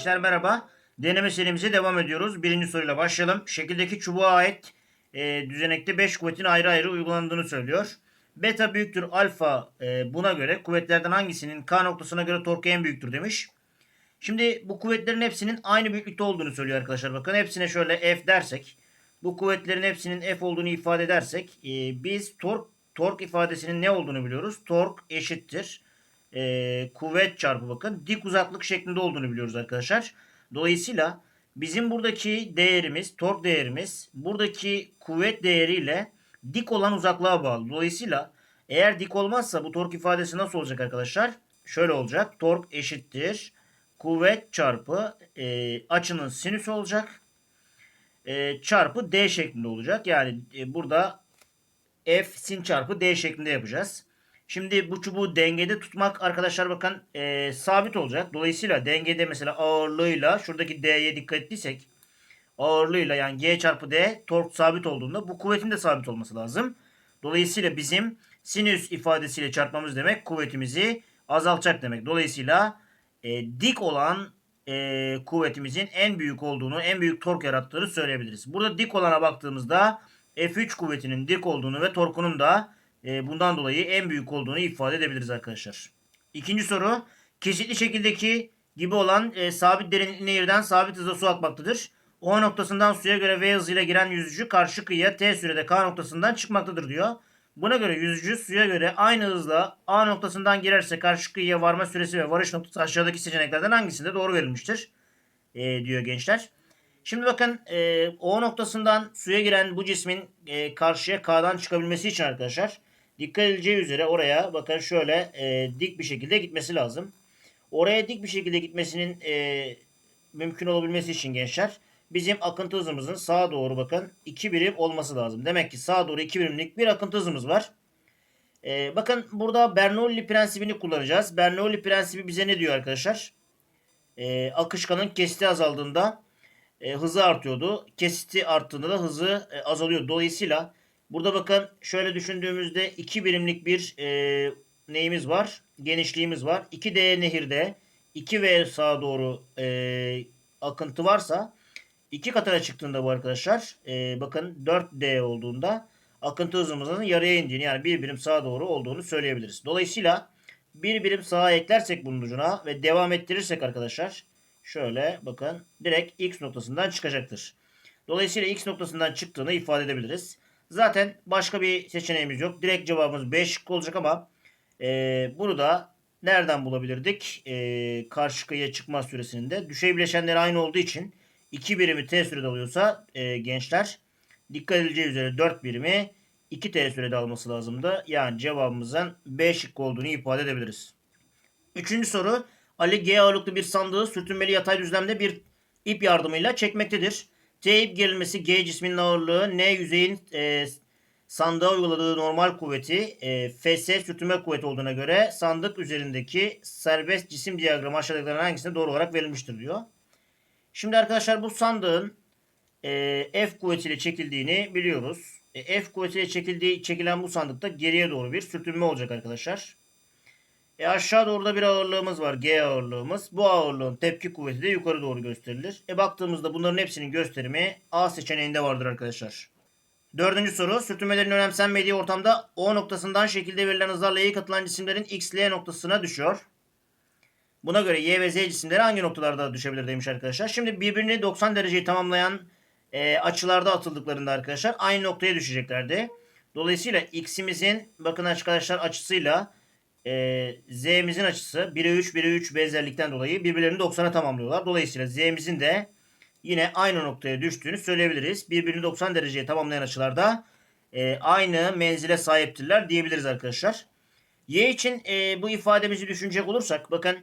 Gençler merhaba. Deneme serimize devam ediyoruz. Birinci soruyla başlayalım. Şekildeki çubuğa ait e, düzenekte 5 kuvvetin ayrı ayrı uygulandığını söylüyor. Beta büyüktür alfa e, buna göre kuvvetlerden hangisinin K noktasına göre torku en büyüktür demiş. Şimdi bu kuvvetlerin hepsinin aynı büyüklükte olduğunu söylüyor arkadaşlar. Bakın hepsine şöyle F dersek. Bu kuvvetlerin hepsinin F olduğunu ifade edersek. e, biz tork, tork ifadesinin ne olduğunu biliyoruz. Tork eşittir. E, kuvvet çarpı bakın dik uzaklık şeklinde olduğunu biliyoruz arkadaşlar. Dolayısıyla bizim buradaki değerimiz, tork değerimiz buradaki kuvvet değeriyle dik olan uzaklığa bağlı. Dolayısıyla eğer dik olmazsa bu tork ifadesi nasıl olacak arkadaşlar? Şöyle olacak. Tork eşittir. Kuvvet çarpı e, açının sinüsü olacak. E, çarpı D şeklinde olacak. Yani e, burada F sin çarpı D şeklinde yapacağız. Şimdi bu çubuğu dengede tutmak arkadaşlar bakın e, sabit olacak. Dolayısıyla dengede mesela ağırlığıyla şuradaki D'ye dikkat ettiysek ağırlığıyla yani G çarpı D tork sabit olduğunda bu kuvvetin de sabit olması lazım. Dolayısıyla bizim sinüs ifadesiyle çarpmamız demek kuvvetimizi azaltacak demek. Dolayısıyla e, dik olan e, kuvvetimizin en büyük olduğunu, en büyük tork yarattığını söyleyebiliriz. Burada dik olana baktığımızda F3 kuvvetinin dik olduğunu ve torkunun da e, bundan dolayı en büyük olduğunu ifade edebiliriz arkadaşlar. İkinci soru. Keşitli şekildeki gibi olan e, sabit derinlikli nehirden sabit hızla su akmaktadır. O noktasından suya göre V hızıyla giren yüzücü karşı kıyıya T sürede K noktasından çıkmaktadır diyor. Buna göre yüzücü suya göre aynı hızla A noktasından girerse karşı kıyıya varma süresi ve varış noktası aşağıdaki seçeneklerden hangisinde doğru verilmiştir? E, diyor gençler. Şimdi bakın e, O noktasından suya giren bu cismin e, karşıya K'dan çıkabilmesi için arkadaşlar dikkat edileceği üzere oraya bakın şöyle e, dik bir şekilde gitmesi lazım. Oraya dik bir şekilde gitmesinin e, mümkün olabilmesi için gençler bizim akıntı hızımızın sağa doğru bakın 2 birim olması lazım. Demek ki sağa doğru 2 birimlik bir akıntı hızımız var. E, bakın burada Bernoulli prensibini kullanacağız. Bernoulli prensibi bize ne diyor arkadaşlar? E, akışkanın kesiti azaldığında e, hızı artıyordu. Kesiti arttığında da hızı e, azalıyor. Dolayısıyla burada bakın şöyle düşündüğümüzde 2 birimlik bir e, neyimiz var? Genişliğimiz var. 2D nehirde 2V sağa doğru e, akıntı varsa 2 katına çıktığında bu arkadaşlar e, bakın 4D olduğunda akıntı hızımızın yarıya indiğini yani bir birim sağa doğru olduğunu söyleyebiliriz. Dolayısıyla bir birim sağa eklersek bunun ucuna ve devam ettirirsek arkadaşlar şöyle bakın direkt X noktasından çıkacaktır. Dolayısıyla X noktasından çıktığını ifade edebiliriz. Zaten başka bir seçeneğimiz yok. Direkt cevabımız 5 şıkkı olacak ama e, bunu da nereden bulabilirdik? E, karşı kıyıya çıkma süresinin de düşey bileşenleri aynı olduğu için 2 birimi T sürede alıyorsa e, gençler dikkat edileceği üzere 4 birimi 2 T sürede alması lazımdı. Yani cevabımızın B şıkkı olduğunu ifade edebiliriz. Üçüncü soru. Ali G ağırlıklı bir sandığı sürtünmeli yatay düzlemde bir ip yardımıyla çekmektedir. T ip gerilmesi G cisminin ağırlığı N yüzeyin e, sandığa uyguladığı normal kuvveti e, FS sürtünme kuvveti olduğuna göre sandık üzerindeki serbest cisim diyagramı aşağıdakilerden hangisine doğru olarak verilmiştir diyor. Şimdi arkadaşlar bu sandığın e, F kuvvetiyle çekildiğini biliyoruz. E, F kuvvetiyle çekildiği çekilen bu sandıkta geriye doğru bir sürtünme olacak arkadaşlar. E aşağı doğru da bir ağırlığımız var. G ağırlığımız. Bu ağırlığın tepki kuvveti de yukarı doğru gösterilir. E baktığımızda bunların hepsinin gösterimi A seçeneğinde vardır arkadaşlar. Dördüncü soru. Sürtünmelerin önemsenmediği ortamda O noktasından şekilde verilen hızlarla Y'ye katılan cisimlerin X, L noktasına düşüyor. Buna göre Y ve Z cisimleri hangi noktalarda düşebilir demiş arkadaşlar. Şimdi birbirini 90 dereceyi tamamlayan e, açılarda atıldıklarında arkadaşlar aynı noktaya düşeceklerdi. Dolayısıyla X'imizin bakın arkadaşlar açısıyla e, Z'mizin açısı 1'e 3 1'e 3 benzerlikten dolayı birbirlerini 90'a tamamlıyorlar. Dolayısıyla Z'mizin de yine aynı noktaya düştüğünü söyleyebiliriz. Birbirini 90 dereceye tamamlayan açılarda e, aynı menzile sahiptirler diyebiliriz arkadaşlar. Y için e, bu ifademizi düşünecek olursak bakın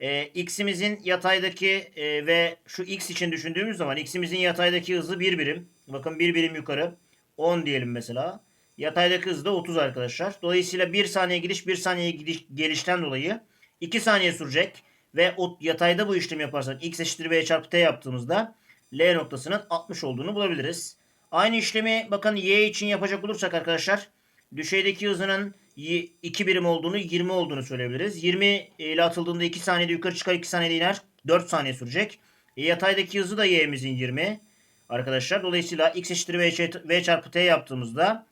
e, x'imizin yataydaki e, ve şu x için düşündüğümüz zaman x'imizin yataydaki hızı 1 birim. Bakın 1 birim yukarı 10 diyelim mesela. Yataydaki hızı da 30 arkadaşlar. Dolayısıyla 1 saniye gidiş 1 saniye gidiş, gelişten dolayı 2 saniye sürecek. Ve o yatayda bu işlemi yaparsak x eşittir v çarpı t yaptığımızda L noktasının 60 olduğunu bulabiliriz. Aynı işlemi bakın y için yapacak olursak arkadaşlar düşeydeki hızının 2 birim olduğunu 20 olduğunu söyleyebiliriz. 20 ile atıldığında 2 saniyede yukarı çıkar 2 saniyede iner. 4 saniye sürecek. E, yataydaki hızı da y'mizin 20 arkadaşlar. Dolayısıyla x eşittir v, v çarpı t yaptığımızda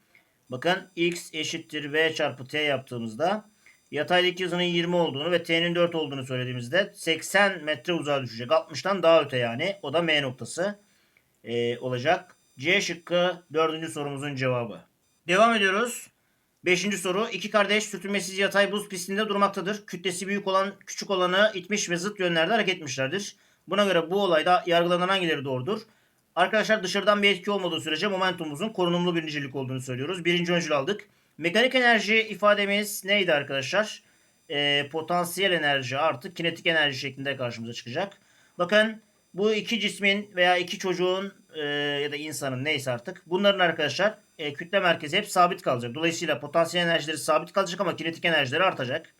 bakın x eşittir v çarpı t yaptığımızda yataydaki hızının 20 olduğunu ve t'nin 4 olduğunu söylediğimizde 80 metre uzağa düşecek. 60'tan daha öte yani. O da m noktası e, olacak. C şıkkı dördüncü sorumuzun cevabı. Devam ediyoruz. Beşinci soru. İki kardeş sürtünmesiz yatay buz pistinde durmaktadır. Kütlesi büyük olan küçük olanı itmiş ve zıt yönlerde hareket etmişlerdir. Buna göre bu olayda yargılanan hangileri doğrudur? Arkadaşlar dışarıdan bir etki olmadığı sürece momentumumuzun korunumlu bir nicelik olduğunu söylüyoruz. Birinci öncül aldık. Mekanik enerji ifademiz neydi arkadaşlar? Ee, potansiyel enerji artı kinetik enerji şeklinde karşımıza çıkacak. Bakın bu iki cismin veya iki çocuğun e, ya da insanın neyse artık bunların arkadaşlar e, kütle merkezi hep sabit kalacak. Dolayısıyla potansiyel enerjileri sabit kalacak ama kinetik enerjileri artacak.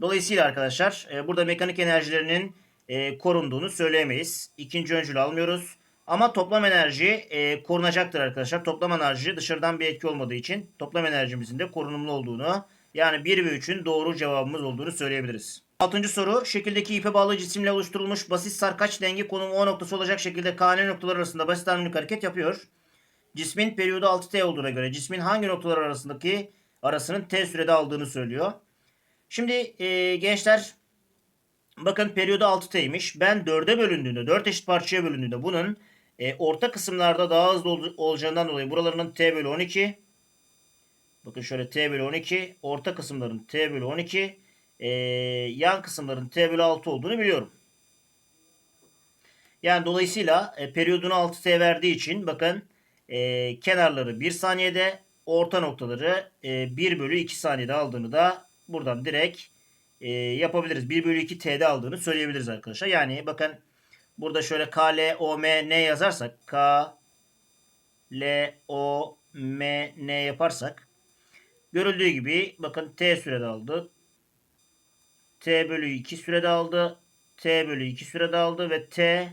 Dolayısıyla arkadaşlar e, burada mekanik enerjilerinin e, korunduğunu söyleyemeyiz. İkinci öncülü almıyoruz. Ama toplam enerji e, korunacaktır arkadaşlar. Toplam enerji dışarıdan bir etki olmadığı için toplam enerjimizin de korunumlu olduğunu yani 1 ve 3'ün doğru cevabımız olduğunu söyleyebiliriz. Altıncı soru. Şekildeki ipe bağlı cisimle oluşturulmuş basit sarkaç dengi konumu O noktası olacak şekilde KN noktaları arasında basit harmonik hareket yapıyor. Cismin periyodu 6T olduğuna göre cismin hangi noktalar arasındaki arasının T sürede aldığını söylüyor. Şimdi e, gençler bakın periyodu 6T'ymiş. Ben 4'e bölündüğünde 4 eşit parçaya bölündüğünde bunun e, orta kısımlarda daha hızlı ol- olacağından dolayı buralarının T bölü 12 bakın şöyle T bölü 12 orta kısımların T bölü 12 e, yan kısımların T bölü 6 olduğunu biliyorum. Yani dolayısıyla e, periyodunu 6T verdiği için bakın e, kenarları 1 saniyede orta noktaları e, 1 bölü 2 saniyede aldığını da buradan direkt e, yapabiliriz. 1 bölü 2 T'de aldığını söyleyebiliriz arkadaşlar. Yani bakın burada şöyle K, L, O, M, N yazarsak K, L, O, M, N yaparsak görüldüğü gibi bakın T sürede aldı. T bölü 2 sürede aldı. T bölü 2 sürede aldı ve T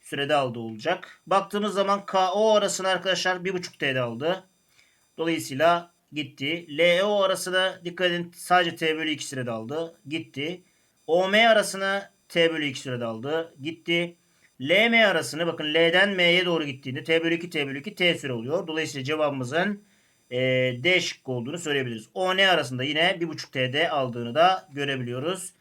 sürede aldı olacak. Baktığımız zaman KO arasını arkadaşlar 1.5 T'de aldı. Dolayısıyla gitti. LO arasına dikkat edin sadece T bölü 2 sürede aldı. Gitti. OM arasını T bölü 2 sürede aldı. Gitti. LM arasını bakın L'den M'ye doğru gittiğinde T bölü 2 T bölü 2 T süre oluyor. Dolayısıyla cevabımızın e, D şıkkı olduğunu söyleyebiliriz. ON arasında yine 1.5 T'de aldığını da görebiliyoruz.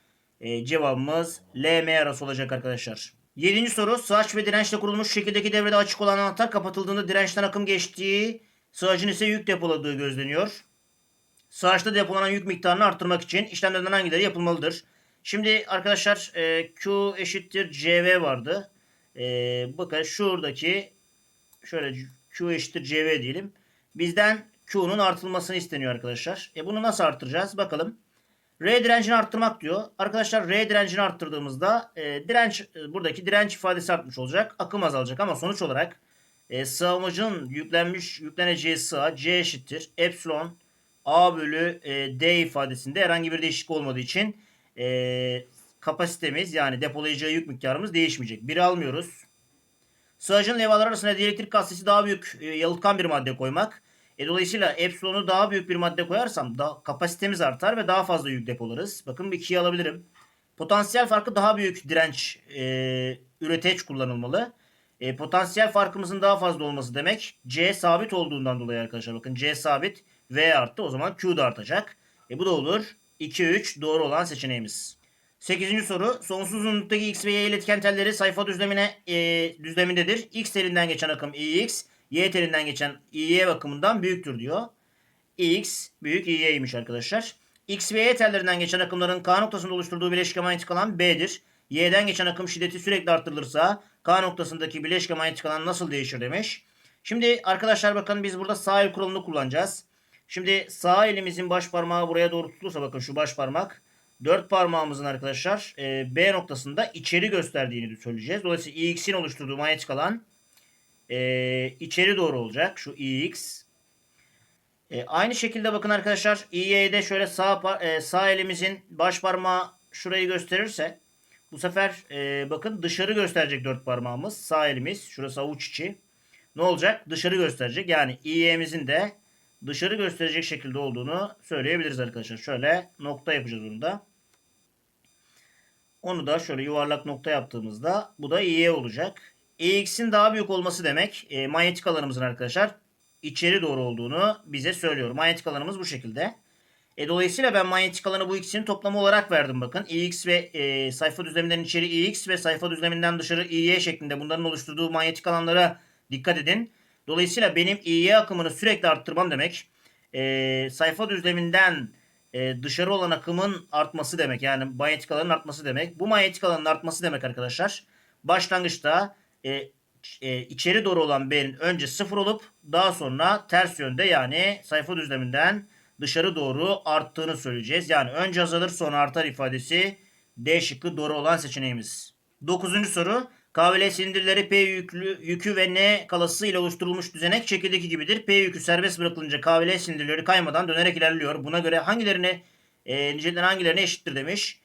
E, cevabımız LM arası olacak arkadaşlar. Yedinci soru. Sığaç ve dirençle kurulmuş şekildeki devrede açık olan anahtar kapatıldığında dirençten akım geçtiği, sığacın ise yük depoladığı gözleniyor. Sığaçta depolanan yük miktarını arttırmak için işlemlerden hangileri yapılmalıdır? Şimdi arkadaşlar e, Q eşittir CV vardı. E, bakın şuradaki şöyle Q eşittir CV diyelim. Bizden Q'nun artılmasını isteniyor arkadaşlar. E bunu nasıl arttıracağız? Bakalım. R direncini arttırmak diyor. Arkadaşlar R direncini arttırdığımızda e, direnç e, buradaki direnç ifadesi artmış olacak. Akım azalacak ama sonuç olarak e, sığamacın yüklenmiş yükleneceği sığa C eşittir. Epsilon A bölü e, D ifadesinde herhangi bir değişiklik olmadığı için e, kapasitemiz yani depolayacağı yük miktarımız değişmeyecek. Biri almıyoruz. Sığacın levhalar arasında dielektrik gazetesi daha büyük e, yalıtkan bir madde koymak. E, dolayısıyla epsilonu daha büyük bir madde koyarsam da kapasitemiz artar ve daha fazla yük depolarız. Bakın bir 2'yi alabilirim. Potansiyel farkı daha büyük direnç e, üreteç kullanılmalı. E, potansiyel farkımızın daha fazla olması demek C sabit olduğundan dolayı arkadaşlar. Bakın C sabit V arttı o zaman Q da artacak. E, bu da olur. 2 3 doğru olan seçeneğimiz. 8. soru. Sonsuz uzunluktaki X ve Y iletken telleri sayfa düzlemine e, düzlemindedir. X telinden geçen akım IX, Y telinden geçen İY bakımından büyüktür diyor. X büyük İY'ymiş arkadaşlar. X ve Y tellerinden geçen akımların K noktasında oluşturduğu bileşke manyetik alan B'dir. Y'den geçen akım şiddeti sürekli arttırılırsa K noktasındaki bileşke manyetik alan nasıl değişir demiş. Şimdi arkadaşlar bakın biz burada sağ el kuralını kullanacağız. Şimdi sağ elimizin baş parmağı buraya doğru tutulursa bakın şu baş parmak. Dört parmağımızın arkadaşlar e, B noktasında içeri gösterdiğini söyleyeceğiz. Dolayısıyla IX'in oluşturduğu manyetik alan e, içeri doğru olacak. Şu IX. E, aynı şekilde bakın arkadaşlar İY'de şöyle sağ e, sağ elimizin baş parmağı şurayı gösterirse bu sefer e, bakın dışarı gösterecek dört parmağımız. Sağ elimiz şurası avuç içi. Ne olacak? Dışarı gösterecek. Yani İY'mizin de dışarı gösterecek şekilde olduğunu söyleyebiliriz arkadaşlar. Şöyle nokta yapacağız onu da. Onu da şöyle yuvarlak nokta yaptığımızda bu da İY olacak. EX'in daha büyük olması demek e, manyetik alanımızın arkadaşlar içeri doğru olduğunu bize söylüyor. Manyetik alanımız bu şekilde. E, dolayısıyla ben manyetik alanı bu ikisinin toplamı olarak verdim bakın. EX ve e, sayfa düzleminden içeri EX ve sayfa düzleminden dışarı EY şeklinde bunların oluşturduğu manyetik alanlara dikkat edin. Dolayısıyla benim EY akımını sürekli arttırmam demek. E, sayfa düzleminden e, dışarı olan akımın artması demek. Yani manyetik alanın artması demek. Bu manyetik alanın artması demek arkadaşlar. Başlangıçta e, e, içeri doğru olan B'nin önce sıfır olup daha sonra ters yönde yani sayfa düzleminden dışarı doğru arttığını söyleyeceğiz. Yani önce azalır sonra artar ifadesi D şıkkı doğru olan seçeneğimiz. Dokuzuncu soru. KVL silindirleri P yüklü, yükü ve N kalası ile oluşturulmuş düzenek şekildeki gibidir. P yükü serbest bırakılınca KVL silindirleri kaymadan dönerek ilerliyor. Buna göre hangilerini e, nicelikler hangilerine eşittir demiş.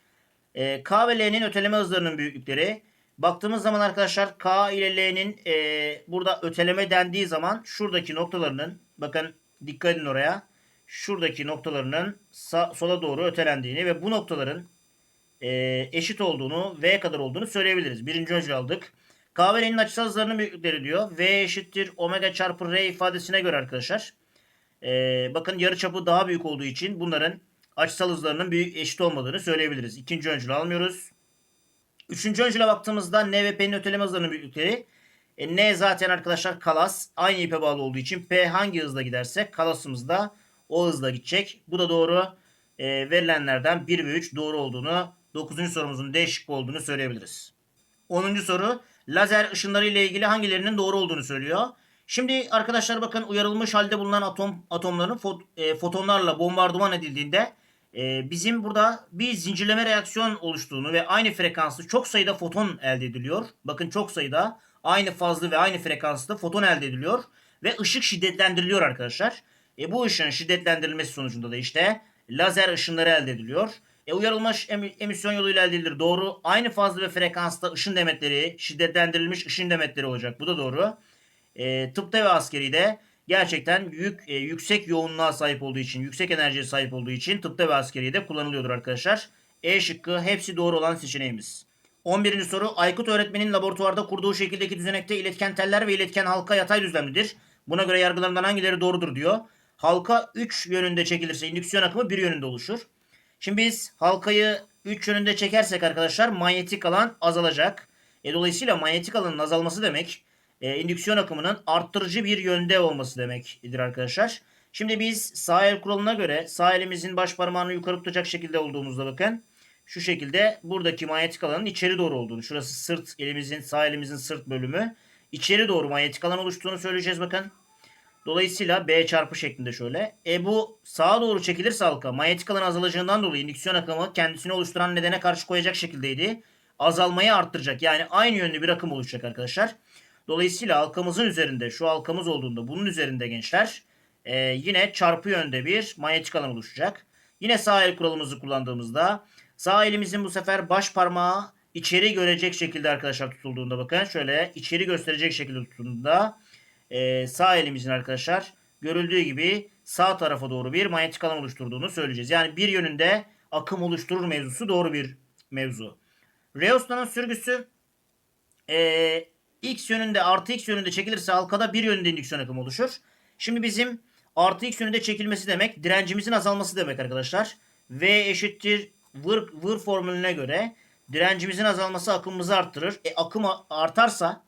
E, K ve L'nin öteleme hızlarının büyüklükleri. Baktığımız zaman arkadaşlar K ile L'nin e, burada öteleme dendiği zaman şuradaki noktalarının bakın dikkat edin oraya. Şuradaki noktalarının sağ, sola doğru ötelendiğini ve bu noktaların e, eşit olduğunu V kadar olduğunu söyleyebiliriz. Birinci öncül aldık. K ve L'nin açısal hızlarının büyüklükleri diyor. V eşittir omega çarpı R ifadesine göre arkadaşlar. E, bakın yarıçapı daha büyük olduğu için bunların açısal hızlarının büyük eşit olmadığını söyleyebiliriz. İkinci öncülü almıyoruz. Üçüncü öncüle baktığımızda N ve P'nin öteleme hızlarının büyüklükleri. E, N zaten arkadaşlar kalas. Aynı ipe bağlı olduğu için P hangi hızla giderse kalasımız da o hızla gidecek. Bu da doğru. E, verilenlerden 1 ve 3 doğru olduğunu 9. sorumuzun D şıkkı olduğunu söyleyebiliriz. 10. soru lazer ışınları ile ilgili hangilerinin doğru olduğunu söylüyor. Şimdi arkadaşlar bakın uyarılmış halde bulunan atom atomların fot, e, fotonlarla bombardıman edildiğinde e, bizim burada bir zincirleme reaksiyon oluştuğunu ve aynı frekanslı çok sayıda foton elde ediliyor. Bakın çok sayıda aynı fazlı ve aynı frekanslı foton elde ediliyor ve ışık şiddetlendiriliyor arkadaşlar. E, bu ışığın şiddetlendirilmesi sonucunda da işte lazer ışınları elde ediliyor. E, uyarılmış em- emisyon yoluyla elde edilir. Doğru. Aynı fazlı ve frekansta ışın demetleri, şiddetlendirilmiş ışın demetleri olacak. Bu da doğru. E, tıpta ve askeride gerçekten yük, e, yüksek yoğunluğa sahip olduğu için, yüksek enerjiye sahip olduğu için tıpta ve askeriyede kullanılıyordur arkadaşlar. E şıkkı hepsi doğru olan seçeneğimiz. 11. soru Aykut öğretmenin laboratuvarda kurduğu şekildeki düzenekte iletken teller ve iletken halka yatay düzlemlidir. Buna göre yargılarından hangileri doğrudur diyor. Halka 3 yönünde çekilirse indüksiyon akımı 1 yönünde oluşur. Şimdi biz halkayı 3 yönünde çekersek arkadaşlar manyetik alan azalacak. E, dolayısıyla manyetik alanın azalması demek e, indüksiyon akımının arttırıcı bir yönde olması demektir arkadaşlar. Şimdi biz sağ el kuralına göre sağ elimizin baş parmağını yukarı tutacak şekilde olduğumuzda bakın. Şu şekilde buradaki manyetik alanın içeri doğru olduğunu. Şurası sırt elimizin sağ elimizin sırt bölümü. içeri doğru manyetik alan oluştuğunu söyleyeceğiz bakın. Dolayısıyla B çarpı şeklinde şöyle. E bu sağa doğru çekilirse halka manyetik alan azalacağından dolayı indüksiyon akımı kendisini oluşturan nedene karşı koyacak şekildeydi. Azalmayı arttıracak. Yani aynı yönlü bir akım oluşacak arkadaşlar. Dolayısıyla halkamızın üzerinde şu halkamız olduğunda bunun üzerinde gençler e, yine çarpı yönde bir manyetik alan oluşacak. Yine sağ el kuralımızı kullandığımızda sağ elimizin bu sefer baş parmağı içeri görecek şekilde arkadaşlar tutulduğunda bakın şöyle içeri gösterecek şekilde tutulduğunda e, sağ elimizin arkadaşlar görüldüğü gibi sağ tarafa doğru bir manyetik alan oluşturduğunu söyleyeceğiz. Yani bir yönünde akım oluşturur mevzusu doğru bir mevzu. Reosta'nın sürgüsü e, x yönünde artı x yönünde çekilirse halkada bir yönünde indüksiyon akımı oluşur. Şimdi bizim artı x yönünde çekilmesi demek direncimizin azalması demek arkadaşlar. V eşittir vır, vır formülüne göre direncimizin azalması akımımızı arttırır. E, akım artarsa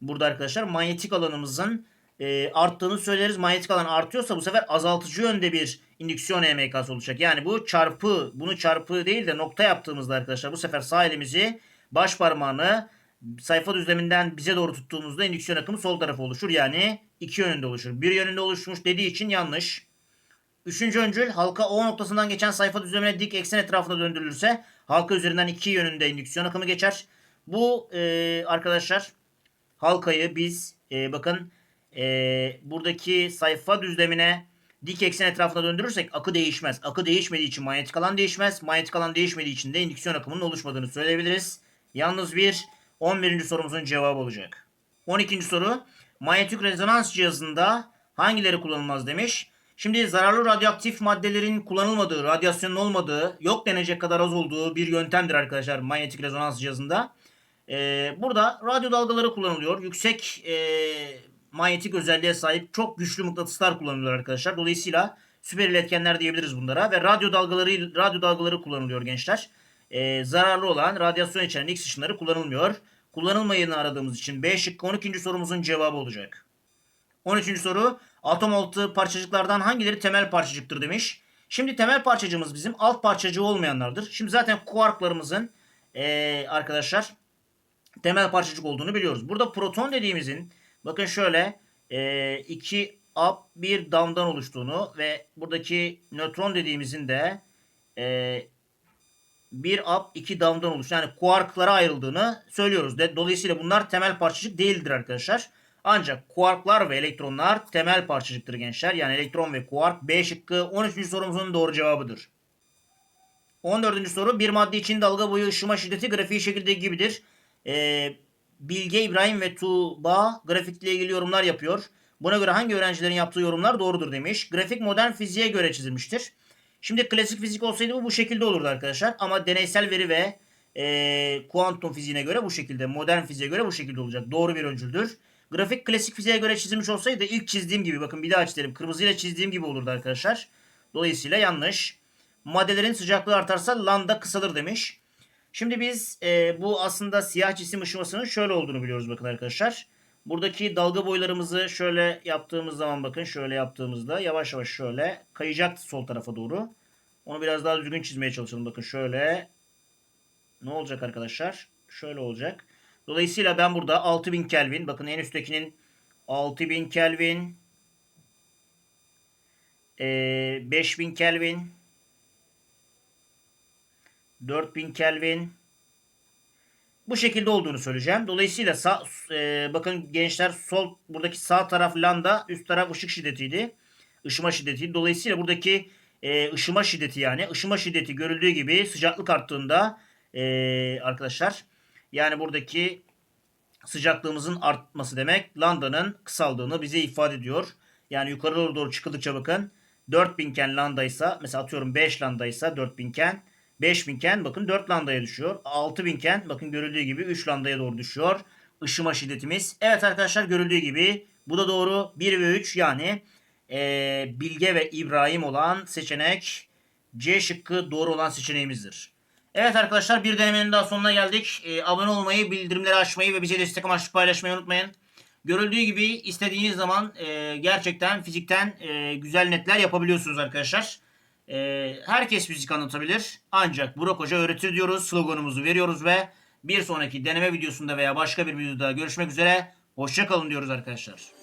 burada arkadaşlar manyetik alanımızın e, arttığını söyleriz. Manyetik alan artıyorsa bu sefer azaltıcı yönde bir indüksiyon EMK'sı olacak. Yani bu çarpı, bunu çarpı değil de nokta yaptığımızda arkadaşlar bu sefer sağ elimizi baş parmağını sayfa düzleminden bize doğru tuttuğumuzda indüksiyon akımı sol tarafa oluşur. Yani iki yönünde oluşur. Bir yönünde oluşmuş dediği için yanlış. Üçüncü öncül halka O noktasından geçen sayfa düzlemine dik eksen etrafında döndürülürse halka üzerinden iki yönünde indüksiyon akımı geçer. Bu e, arkadaşlar halkayı biz e, bakın e, buradaki sayfa düzlemine dik eksen etrafında döndürürsek akı değişmez. Akı değişmediği için manyetik alan değişmez. Manyetik alan değişmediği için de indüksiyon akımının oluşmadığını söyleyebiliriz. Yalnız bir 11. sorumuzun cevabı olacak. 12. soru manyetik rezonans cihazında hangileri kullanılmaz demiş. Şimdi zararlı radyoaktif maddelerin kullanılmadığı, radyasyonun olmadığı, yok denecek kadar az olduğu bir yöntemdir arkadaşlar manyetik rezonans cihazında. Ee, burada radyo dalgaları kullanılıyor. Yüksek e, manyetik özelliğe sahip çok güçlü mıknatıslar kullanılıyor arkadaşlar. Dolayısıyla süper iletkenler diyebiliriz bunlara ve radyo dalgaları radyo dalgaları kullanılıyor gençler. Ee, zararlı olan radyasyon içeren X ışınları kullanılmıyor. Kullanılmayını aradığımız için B şıkkı 12. sorumuzun cevabı olacak. 13. soru atom altı parçacıklardan hangileri temel parçacıktır demiş. Şimdi temel parçacığımız bizim alt parçacığı olmayanlardır. Şimdi zaten kuarklarımızın ee, arkadaşlar temel parçacık olduğunu biliyoruz. Burada proton dediğimizin bakın şöyle e, iki up bir damdan oluştuğunu ve buradaki nötron dediğimizin de e, bir up iki damdan oluştuğunu yani kuarklara ayrıldığını söylüyoruz. De, dolayısıyla bunlar temel parçacık değildir arkadaşlar. Ancak kuarklar ve elektronlar temel parçacıktır gençler. Yani elektron ve kuark B şıkkı 13. sorumuzun doğru cevabıdır. 14. soru bir madde için dalga boyu ışıma şiddeti grafiği şekilde gibidir. Ee, Bilge, İbrahim ve Tuğba grafikle ilgili yorumlar yapıyor. Buna göre hangi öğrencilerin yaptığı yorumlar doğrudur demiş. Grafik modern fiziğe göre çizilmiştir. Şimdi klasik fizik olsaydı bu bu şekilde olurdu arkadaşlar. Ama deneysel veri ve e, kuantum fiziğine göre bu şekilde, modern fiziğe göre bu şekilde olacak. Doğru bir öncüldür. Grafik klasik fiziğe göre çizilmiş olsaydı ilk çizdiğim gibi bakın bir daha çizelim. Kırmızıyla çizdiğim gibi olurdu arkadaşlar. Dolayısıyla yanlış. Maddelerin sıcaklığı artarsa lambda kısalır demiş. Şimdi biz e, bu aslında siyah cisim ışımasının şöyle olduğunu biliyoruz bakın arkadaşlar. Buradaki dalga boylarımızı şöyle yaptığımız zaman bakın şöyle yaptığımızda yavaş yavaş şöyle kayacak sol tarafa doğru. Onu biraz daha düzgün çizmeye çalışalım. Bakın şöyle ne olacak arkadaşlar? Şöyle olacak. Dolayısıyla ben burada 6000 Kelvin bakın en üsttekinin 6000 Kelvin e, 5000 Kelvin 4000 Kelvin bu şekilde olduğunu söyleyeceğim. Dolayısıyla sağ, e, bakın gençler sol buradaki sağ taraf lambda üst taraf ışık şiddetiydi. Işıma şiddetiydi. Dolayısıyla buradaki e, ışıma şiddeti yani ışıma şiddeti görüldüğü gibi sıcaklık arttığında e, arkadaşlar yani buradaki sıcaklığımızın artması demek lambdanın kısaldığını bize ifade ediyor. Yani yukarı doğru, doğru çıkıldıkça bakın 4000 iken lambda ise mesela atıyorum 5 lambda ise 4000 iken 5000 iken bakın 4 lambdaya düşüyor. 6000 iken bakın görüldüğü gibi 3 lambdaya doğru düşüyor. Işıma şiddetimiz. Evet arkadaşlar görüldüğü gibi bu da doğru. 1 ve 3 yani e, Bilge ve İbrahim olan seçenek C şıkkı doğru olan seçeneğimizdir. Evet arkadaşlar bir denemenin daha sonuna geldik. E, abone olmayı, bildirimleri açmayı ve bize destek amaçlı paylaşmayı unutmayın. Görüldüğü gibi istediğiniz zaman e, gerçekten fizikten e, güzel netler yapabiliyorsunuz arkadaşlar. E, herkes fizik anlatabilir. Ancak Burak Hoca öğretir diyoruz. Sloganımızı veriyoruz ve bir sonraki deneme videosunda veya başka bir videoda görüşmek üzere. Hoşçakalın diyoruz arkadaşlar.